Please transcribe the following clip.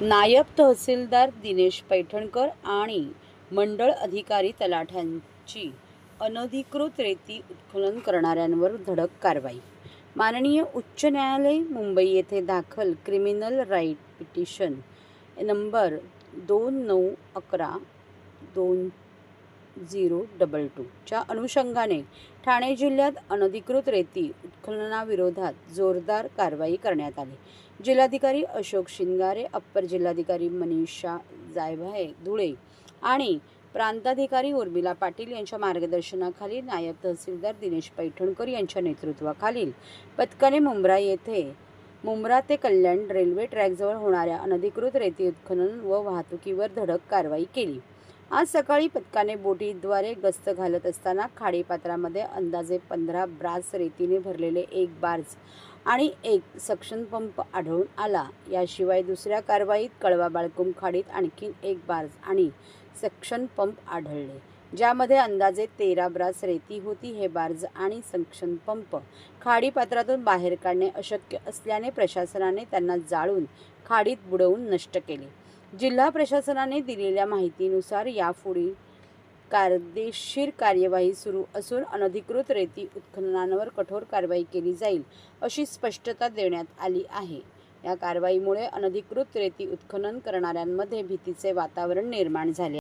नायब तहसीलदार दिनेश पैठणकर आणि मंडळ अधिकारी तलाठ्यांची अनधिकृत रेती उत्खनन करणाऱ्यांवर धडक कारवाई. माननीय उच्च न्यायालय मुंबई येथे दाखल क्रिमिनल राईट पिटिशन नंबर दोन नऊ अकरा दोन झिरो डबल टूच्या अनुषंगाने ठाणे जिल्ह्यात अनधिकृत रेती उत्खननाविरोधात जोरदार कारवाई करण्यात आली जिल्हाधिकारी अशोक शिंगारे अप्पर जिल्हाधिकारी मनीषा जायभाये धुळे आणि प्रांताधिकारी उर्मिला पाटील यांच्या मार्गदर्शनाखाली नायब तहसीलदार दिनेश पैठणकर यांच्या नेतृत्वाखालील पथकाने मुंब्रा येथे मुंब्रा ते कल्याण रेल्वे ट्रॅकजवळ होणाऱ्या अनधिकृत रेती उत्खनन व वाहतुकीवर धडक कारवाई केली आज सकाळी पथकाने बोटीद्वारे गस्त घालत असताना खाडीपात्रामध्ये अंदाजे पंधरा ब्रास रेतीने भरलेले एक बार्ज आणि एक सक्शन पंप आढळून आला. याशिवाय दुसऱ्या कारवाईत कळवा बाळकुम खाडीत आणखी एक बार्ज आणि सक्शन पंप आढळले. ज्यामध्ये अंदाजे तेरा ब्रास रेती होती हे बार्ज आणि सक्शन पंप खाडीपात्रातून बाहेर काढणे अशक्य असल्याने प्रशासनाने त्यांना जाळून खाडीत बुडवून नष्ट केले. जिल्हा प्रशासनाने दिलेल्या माहितीनुसार यापुढील कायदेशीर कार्यवाही सुरू असून अनधिकृत रेती उत्खननांवर कठोर कारवाई केली जाईल अशी स्पष्टता देण्यात आली आहे. या कारवाईमुळे अनधिकृत रेती उत्खनन करणाऱ्यांमध्ये भीतीचे वातावरण निर्माण झाले